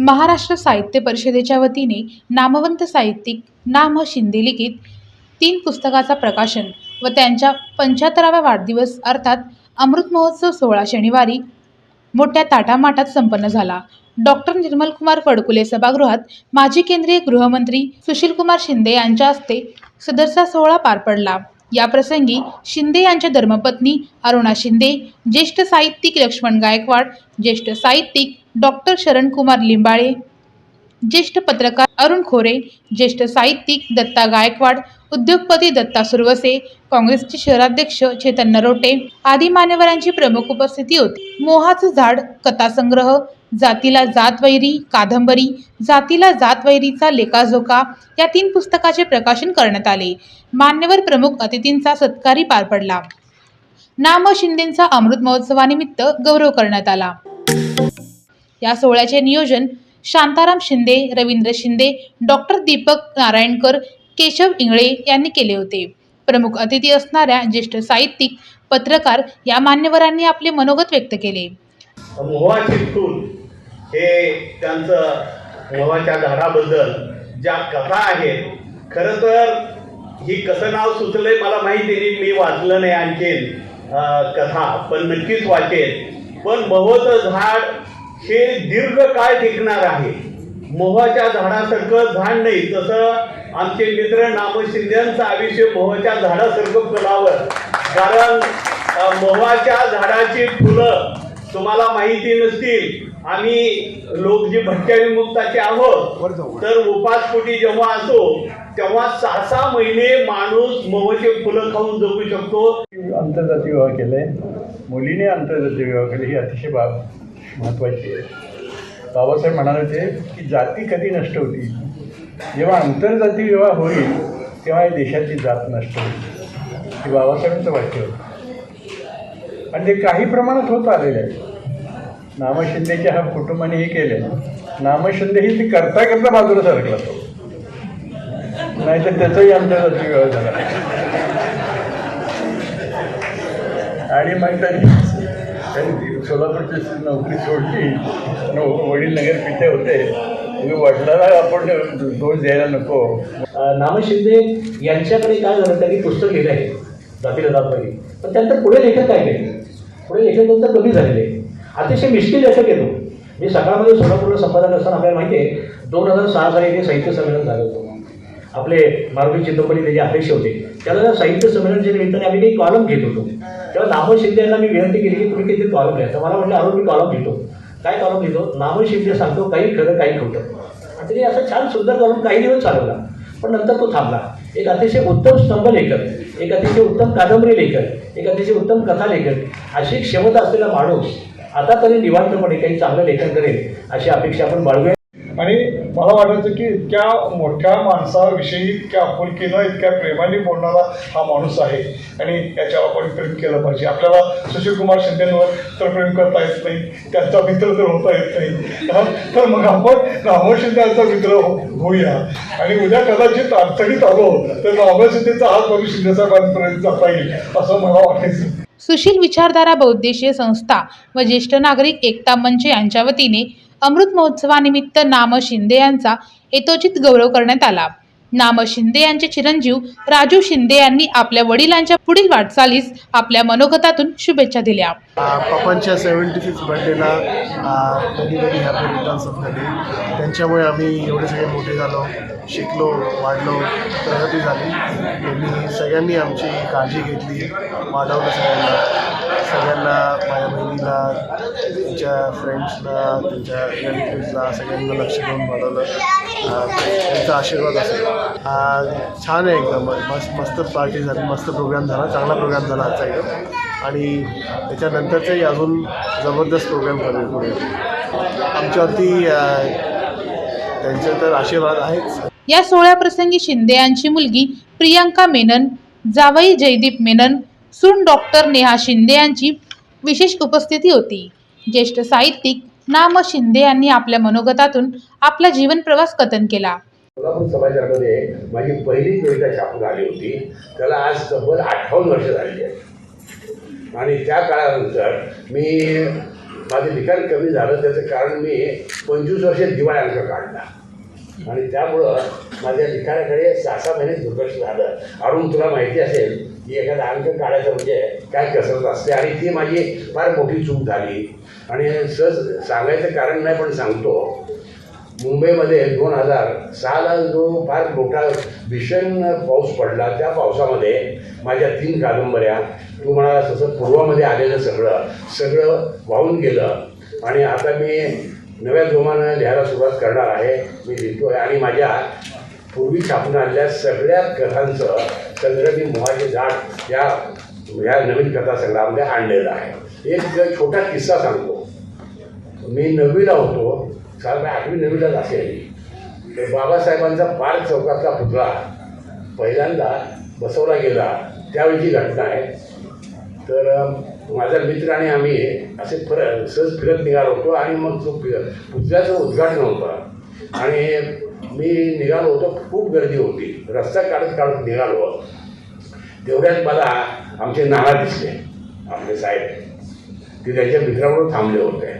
महाराष्ट्र साहित्य परिषदेच्या वतीने नामवंत साहित्यिक नाम शिंदे लिखित तीन पुस्तकाचा प्रकाशन व त्यांच्या पंच्याहत्तरावा वाढदिवस अर्थात अमृत महोत्सव सोहळा शनिवारी मोठ्या ताटामाटात संपन्न झाला. डॉक्टर निर्मलकुमार फडकुले सभागृहात माजी केंद्रीय गृहमंत्री सुशीलकुमार शिंदे यांच्या हस्ते सदरचा सोहळा पार पडला. याप्रसंगी शिंदे यांच्या धर्मपत्नी अरुणा शिंदे ज्येष्ठ साहित्यिक लक्ष्मण गायकवाड ज्येष्ठ साहित्यिक डॉक्टर शरणकुमार लिंबाळे ज्येष्ठ पत्रकार अरुण खोरे ज्येष्ठ साहित्यिक दत्ता गायकवाड उद्योगपती दत्ता सुरवसे काँग्रेसचे शहराध्यक्ष चेतन नरोटे आदी मान्यवरांची प्रमुख उपस्थिती होती. मोहाचं झाड कथासंग्रह जातीला जात वैरी कादंबरी जातीला जात वैरीचा लेखाजोखा या तीन पुस्तकाचे प्रकाशन करण्यात आले. मान्यवर प्रमुख अतिथींचा सत्कारी पार पडला. नाम शिंदेंचा अमृत महोत्सवानिमित्त गौरव करण्यात आला. या सोहळ्याचे नियोजन शांताराम शिंदे रवींद्र शिंदे डॉक्टर दीपक नारायणकर केशव इंगळे यांनी केले होते. प्रमुख अतिथी असणाऱ्या ज्येष्ठ साहित्यिक पत्रकार या मान्यवरांनी आपले मनोगत व्यक्त केले. हे त्यांचं मोहाच्या झाडाबद्दल ज्या कथा आहेत खरं तर ही कसं नाव सुचलंय मला माहिती नाही मी वाचलं नाही आणखीन कथा पण नक्कीच वाचेल पण मोहाचं झाड हे दीर्घकाळ टिकणार आहे. मोहाच्या झाडासारखं झाड नाही तसं आमचे मित्र नाम शिंदेचं आयुष्य मोहाच्या झाडासारखं फुलावं. कारण मोहाच्या झाडाची फुलं तुम्हाला माहिती नसतील आम्ही लोक जे भटक्या विमुक्ताचे आहोत तर उपासपोटी जेव्हा असो तेव्हा सहा सहा महिने माणूस मोहचे फुलं खाऊन जगू शकतो. आंतरजातीय विवाह केले मुलीने आंतरजातीय विवाह केले ही अतिशय बाब. महत्त्वाची आहे. बाबासाहेब म्हणाले होते की जाती कधी नष्ट होती? जेव्हा आंतरजाती विवाह होईल तेव्हा या देशाची जात नष्ट होईल. हे बाबासाहेबांचं वाक्य होतं. आणि ते काही प्रमाणात होत आलेलं आहे नामशिंदेच्या हा कुटुंबाने हे केले. नामशिंदे ही ती करता करता बाजूला सरकला. तो नाहीतर त्याचाही आंतरजातीय विवाह झाला. आणि मग त्यांनी त्यांनी सोलापूरची नोकरी सोडली. नो वडील नगर पिते होते. तुम्ही वडिलांना आपण दोष द्यायला नको. नाम शिंदे यांच्याकडे काय झालं? त्यांनी पुस्तक लिहिलं आहे. जातीला पण त्यानंतर पुढे लेखक काय केले? पुढे लेखक नंतर कमी झालेले. अतिशय मिश्किल लेखक येतो मी सकाळमध्ये सोलापूरला संपादक असताना आपल्याला माहिती आहे दोन हजार सहा साली इथे साहित्य संमेलन झालं होतं. आपले मारुती चिदंबरी त्याचे अध्यक्ष होते त्याला साहित्य संमेलनच्या निमित्ताने आम्ही काही कॉलम घेत होतो. तेव्हा नामो शिंदे यांना मी विनंती केली की तुम्ही किती कॉलम लिहा तर मला म्हटलं अरुण मी कॉलम घेतो. काय कॉलम लिहितो नामो शिंदे सांगतो काही खरं काही खोटं. आणि त्याने असं छान सुंदर कॉलम काही दिवस चालवला. पण नंतर तो थांबला. एक अतिशय उत्तम स्तंभ लेखक एक अतिशय उत्तम कादंबरी लेखक एक अतिशय उत्तम कथा लेखक अशी क्षमता असलेला माणूस आता तरी निवांतपणे काही चांगलं लेखन करेल अशी अपेक्षा आपण बाळगूया. आणि मला वाटायचं की इतक्या मोठ्या माणसाविषयी इतक्या आपुलकीनं इतक्या प्रेमाने बोलणारा हा माणूस आहे. आणि याच्यावर आपण प्रेम केलं पाहिजे. आपल्याला सुशीलकुमार शिंदेंवर तर प्रेम करता येत नाही. त्यांचा मित्र तर होता येत नाही. तर मग आपण रामो शिंदेचा मित्र हो-, होऊया. आणि उद्या कदाचित अडचणीत आलो तर रामो शिंदेचा हात करून शिंदेसाहेबांपर्यंत जाता येईल असं मला वाटायचं. सुशील विचारधारा बहुद्देशीय संस्था व ज्येष्ठ नागरिक एकता मंच यांच्या वतीने अमृत महोत्सवानिमित्त नाम शिंदे यांचा यथोचित गौरव करण्यात आला. नाम शिंदे यांचे चिरंजीव राजू शिंदे यांनी आपल्या वडिलांच्या पुढील वाटचालीस आपल्या मनोगतातून शुभेच्छा दिल्या. पप्पांच्या सेव्हन्टी फिफ्थ बर्थडेला कधी कधी हॅपी रिटर्न्स ऑफ द त्यांच्यामुळे आम्ही एवढे सगळे मोठे झालो शिकलो वाढलो प्रगती झाली. त्यांनी सगळ्यांनी आमची काळजी घेतली वाढवलं सगळ्यांना. सगळ्यांना माझ्या बहिणीला त्यांच्या फ्रेंड्सला त्यांच्या रिलेटिव्सला सगळ्यांना लक्ष देऊन बनवलं त्यांचा आशीर्वाद असेल. छान आहे एकदम. मस्त मस्त पार्टी झाली मस्त प्रोग्राम झाला चांगला प्रोग्राम झाला आजचा एकदम. आणि त्याच्यानंतरचंही अजून जबरदस्त प्रोग्राम करेल पुढे. आमच्यावरती त्यांचे तर आशीर्वाद आहेच. या सोहळ्याप्रसंगी शिंदे यांची मुलगी प्रियांका मेनन जावई जयदीप मेनन सून डॉक्टर नेहा शिंदे यांची विशेष उपस्थिती होती. ज्येष्ठ साहित्यिक नाम शिंदे यांनी आपल्या मनोगतातून आपला जीवन प्रवास कथन केला. सोलापूर समाजामध्ये माझी पहिली कविता छापून आली होती. त्याला आज तब्बल अठ्ठावन्न वर्ष झालेली आहेत. आणि त्या काळानंतर मी माझं लिखाण कमी झालं त्याचं कारण मी पंचवीस वर्ष दिवाळी अंक काढला. आणि त्यामुळं माझ्या लिखाणाकडे सहा सहा महिने दुर्लक्ष झालं. अरुण तुला माहिती असेल की एखादा अंक काढायचं म्हणजे काय कसरत असते आणि ती माझी फार मोठी चूक झाली. आणि सहज सांगायचं कारण नाही पण सांगतो. मुंबईमध्ये दोन हजार सहाला जो फार मोठा भीषण पाऊस पडला त्या पावसामध्ये माझ्या तीन कादंबऱ्या तू म्हणाला तसं पूर्वामध्ये आलेलं सगळं सगळं वाहून गेलं. आणि आता मी नव्या जोमानं लिहायला सुरुवात करणार आहे मी लिहितो आहे आणि माझ्या पूर्वी छापून आणल्या सगळ्या कथांचं चंद्रबी मी मोहाचे झाड या ह्या नवीन कथासंग्रहामध्ये आणलेलं आहे. एक छोटा किस्सा सांगतो. मी नववीला होतो. साधारण आठवी नववीलाच असेल. तर बाबासाहेबांचा पार्क चौकातला पुतळा पहिल्यांदा बसवला गेला. त्यावेळीची घटना आहे. तर माझा मित्र आणि आम्ही असे फर सहज फिरत निघालो होतो आणि मग तो फि- पुतळ्याचं उद्घाटन होतं. आणि मी निघालो होतो खूप गर्दी होती. रस्ता काढत काढत निघालो. तेवढ्यात मला आमचे नाना दिसले आपले साहेब. ते त्यांच्या मित्राबरोबर थांबले होते.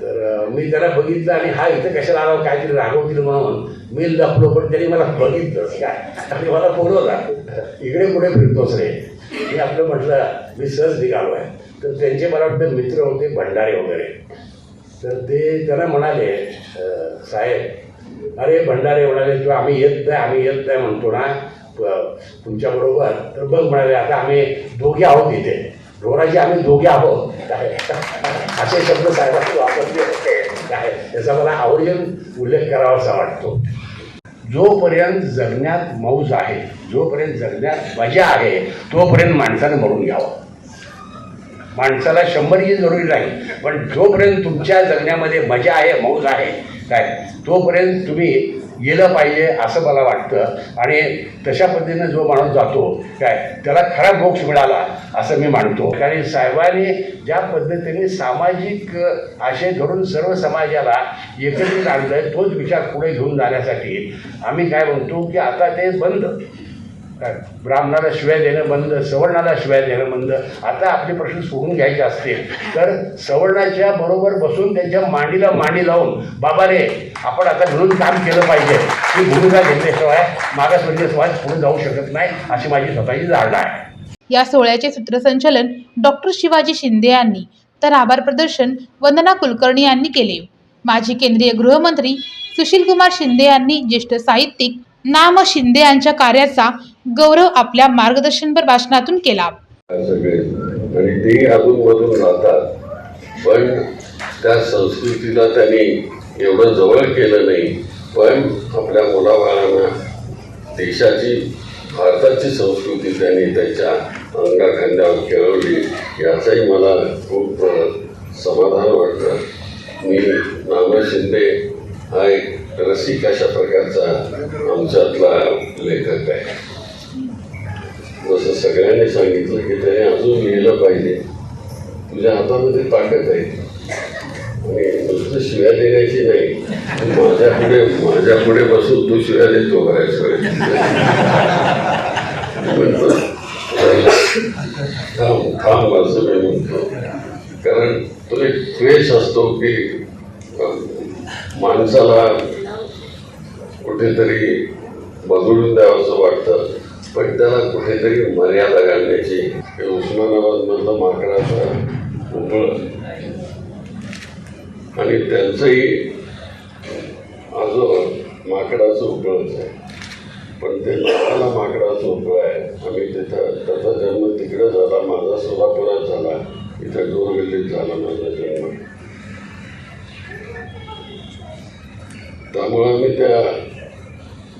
तर मी त्याला बघितलं आणि हा इथं कशाला आला काहीतरी रागवतील म्हणून. मी लपलो पण त्यांनी मला बघितलं. काय? आणि मला बोलवला इकडे कुठे फिरतोस रे? मी आपलं म्हटलं मी सहज निघालो आहे तर त्यांचे मला वाटतं मित्र होते भंडारे वगैरे. तर ते त्यांना म्हणाले साहेब अरे भंडारे म्हणाले किंवा आम्ही येत नाही आम्ही येत नाही म्हणतो ना तुमच्याबरोबर तर बघ म्हणाले आता आम्ही दोघे आहोत इथे. ढोराचे आम्ही दोघे आहोत. काय असे शब्द साहेबांनी वापरले होते. काय याचा मला आवर्जून उल्लेख करावासा वाटतो. जोपर्यंत जगण्यात मौज आहे जोपर्यंत जगण्यात मजा आहे तोपर्यंत माणसानं मरून घ्यावं माणसाला शंभर ही जरुरी नाही पण जोपर्यंत तुमच्या जगण्यामध्ये मजा आहे मौज आहे काय तोपर्यंत तुम्ही गेलं पाहिजे असं मला वाटतं. आणि तशा पद्धतीनं जो माणूस जातो काय त्याला खरा मोक्ष मिळाला असं मी मानतो. कारण साहेबांनी ज्या पद्धतीने सामाजिक आशय धरून सर्व समाजाला एकत्रित आणलं आहे तोच विचार पुढे घेऊन जाण्यासाठी आम्ही काय म्हणतो की आता ते बंद. काय? ब्राह्मणाला शिव्या देणं बंद सवर्णाला शिवाय देणं बंद. आता आपले प्रश्न सोडून घ्यायचे असतील. तर सवर्णाच्या बरोबर बसून त्यांच्या मांडीला मांडी लावून बाबा रे आपण आता मिळून काम केलं पाहिजे. ही भूमिका घेतल्याशिवाय मागासवर्गीय म्हणजे समाज पुढे जाऊ शकत नाही. अशी माझी स्वतःची धारणा आहे. या सोहळ्याचे सूत्रसंचालन डॉक्टर शिवाजी शिंदे यांनी तर आभार प्रदर्शन वंदना कुलकर्णी यांनी केले. माजी केंद्रीय गृहमंत्री सुशीलकुमार शिंदे यांनी ज्येष्ठ साहित्यिक नाम शिंदे यांच्या कार्याचा गौरव आपल्या मार्गदर्शनपर भाषणातून केला. सगळे. आणि अजून अधूनमधून राहतात. पण त्या संस्कृतीला त्यांनी एवढं जवळ केलं नाही. पण आपल्या मुलाबाळांना देशाची भारताची संस्कृती त्यांनी त्यांच्या अंगाखांद्यावर खेळवली याचाही मला खूप समाधान वाटतं. मी नाना शिंदे हा एक रसिक अशा प्रकारचा आमच्यातला लेखक आहे. जसं सगळ्यांनी सांगितलं की त्याने अजून लिहिलं पाहिजे. तुझ्या हातामध्ये ताकद आहे. आणि नुसतं शिव्या देण्याची नाही. माझ्या पुढे माझ्या पुढे बसून तू शिव्या देतो म्हणतो, थांब थांब असं मी म्हणतो. कारण तो एक द्वेष असतो की माणसाला कुठेतरी बघडून द्यावंसं वाटतं. पण त्याला कुठेतरी मर्यादा घालण्याची उस्मानाबादमधलं माकडाचं उपळ आणि त्यांचंही आजोबा माकडाचं उपळच आहे पण ते नावाला माकडाचं उपळ आहे. आम्ही तिथं त्याचा जन्म तिकडे झाला माझा सोलापुरात झाला. इथं डोरगल्लीत झाला माझा जन्म. त्यामुळं आम्ही त्या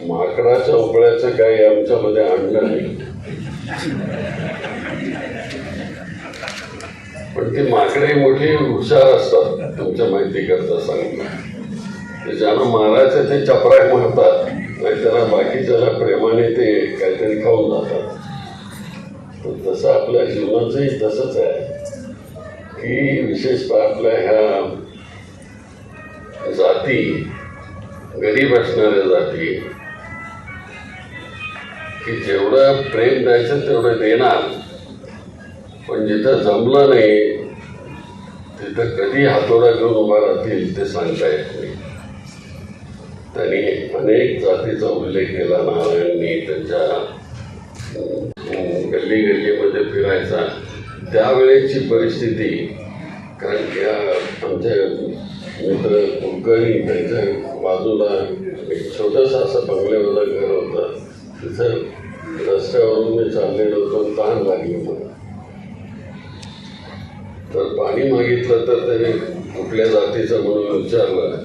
माकडाच्या उपळ्याचं काही आमच्यामध्ये आणलं नाही. पण ती माकडे मोठी हुशार असतात तुमच्या माहिती करता सांगणार ते ज्यांना मारायचं ते चपराक मारतात नाही त्याला बाकीच्याला प्रेमाने ते काहीतरी खाऊन जातात. तर तसं आपल्या जीवनाचंही तसंच आहे. की विशेषतः आपल्या ह्या जाती गरीब असणाऱ्या जाती की जेवढं प्रेम द्यायचं तेवढं देणार. पण जिथं जमलं नाही तिथं कधी हातोडा घेऊन उभा राहतील ते सांगता येत नाही. त्यांनी अनेक जातीचा उल्लेख केला नारायणनी त्यांच्या गल्ली गल्लीमध्ये फिरायचा. त्यावेळेची परिस्थिती कारण की आमच्या आमचे मित्र कुलकर्णी त्यांच्या बाजूला एक छोटंसं असं बंगल्यावरचं घर होतं. तिथं रस्त्यावरून मी चाललेलो होतो तहान लागली मला तर पाणी मागितलं तर त्याने कुठल्या जातीचं म्हणून विचारलं.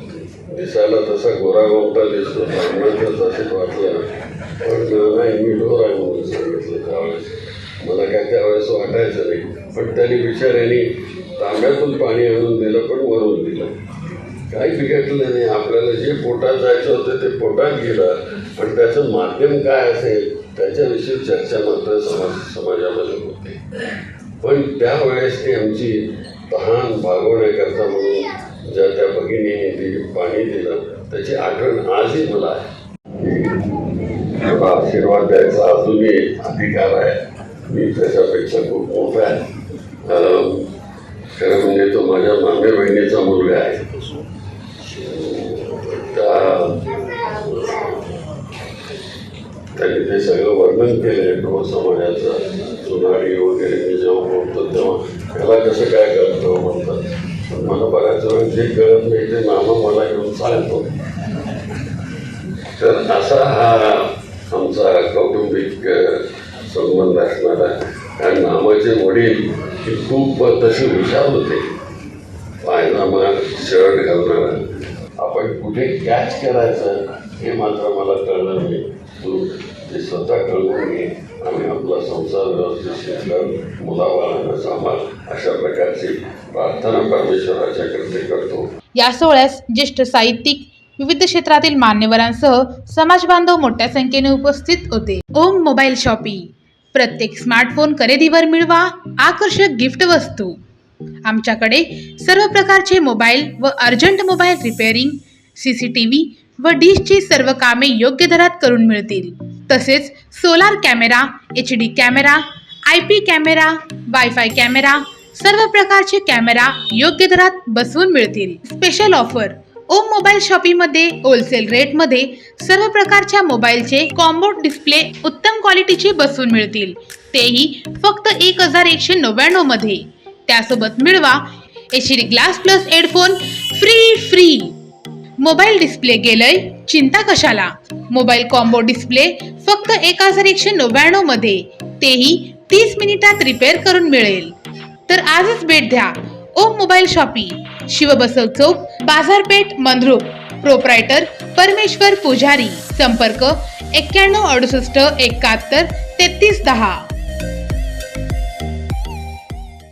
दिसायला तसा गोरा गोमटा दिसतो सांगण्यातच असेच वाटलं पण नाही मी ढोर आहे म्हणून सांगितलं. त्यावेळेस मला काय त्यावेळेस वाटायचं नाही. पण त्यांनी बिचाऱ्यांनी तांब्यातून पाणी आणून दिलं पण वरून दिलं. काही बिघडलं नाही. आपल्याला जे पोटात जायचं होतं ते पोटात गेलं. पण त्याचं माध्यम काय असेल त्याच्याविषयी चर्चा मात्र समाज समाजामध्ये होते. पण त्यावेळेस ती आमची तहान भागवण्याकरता म्हणून ज्या त्या भगिनीने ते पाणी दिलं त्याची आठवण आजही मला आहे. आशीर्वाद द्यायचा अजूनही अधिकार आहे. मी त्याच्यापेक्षा खूप मोठा आहे. खरं म्हणजे तो माझ्या मामे बहिणीचा मुलगा आहे. त्या त्यांनी ते सगळं वर्णन केलं ढोर समाजाचं जुनाडी वगैरे मी जेव्हा बोलतो तेव्हा. त्याला कसं काय कळतं हो म्हणतात. पण मला बऱ्याच वेळ जे कळत नाही ते नामं मला येऊन सांगतो. तर असा हा आमचा कौटुंबिक संबंध असणारा कारण नामाचे वडील हे खूप तसे हुशार होते. पायनामा शर्ट घालणारा. आपण कुठे कॅच करायचं हे मात्र मला कळलं नाही. तू ते स्वतः कळवून घे आणि आपला संसार व्यवस्थित कर मुलाबाळांना सांभाळ अशा प्रकारची प्रार्थना परमेश्वराच्या करते करतो या सोहळ्यास ज्येष्ठ साहित्यिक विविध क्षेत्रातील मान्यवरांसह समाज बांधव मोठ्या संख्येने उपस्थित होते. Om mobile shoppe. प्रत्येक स्मार्टफोन खरेदीवर मिळवा आकर्षक गिफ्ट वस्तू. आमच्याकडे सर्व प्रकारचे मोबाईल व urgent mobile repairing C C T V व डिशची सर्व कामे योग्य दरात करून मिळतील. तसेच solar camera H D camera I P camera wifi camera सर्व प्रकारचे कॅमेरा योग्य दरात बसवून मिळतील. स्पेशल ऑफर ओम मोबाईल शॉपीमध्ये होलसेल रेटमध्ये सर्व प्रकारच्या मोबाईलचे कॉम्बो डिस्प्ले उत्तम क्वालिटीचे बसवून मिळतील. तेही फक्त एक हजार एकशे नव्याण्णवमध्ये. त्यासोबत मिळवा H D glass plus headphone free free. Mobile display गेलंय चिंता कशाला? मोबाईल कॉम्बो डिस्प्ले फक्त एक हजार एकशे नव्याण्णवमध्ये. तेही तीस मिनिटात रिपेअर करून मिळेल. तर आजच भेट द्या. ओम मोबाईल शॉपी. शिवबसव चौक बाजारपेठ मंद्रुप. प्रोप्रायटर परमेश्वर पुजारी. संपर्क एक्क्याण्णव अडुसष्ट एकाहत्तर तेहतीस दहा.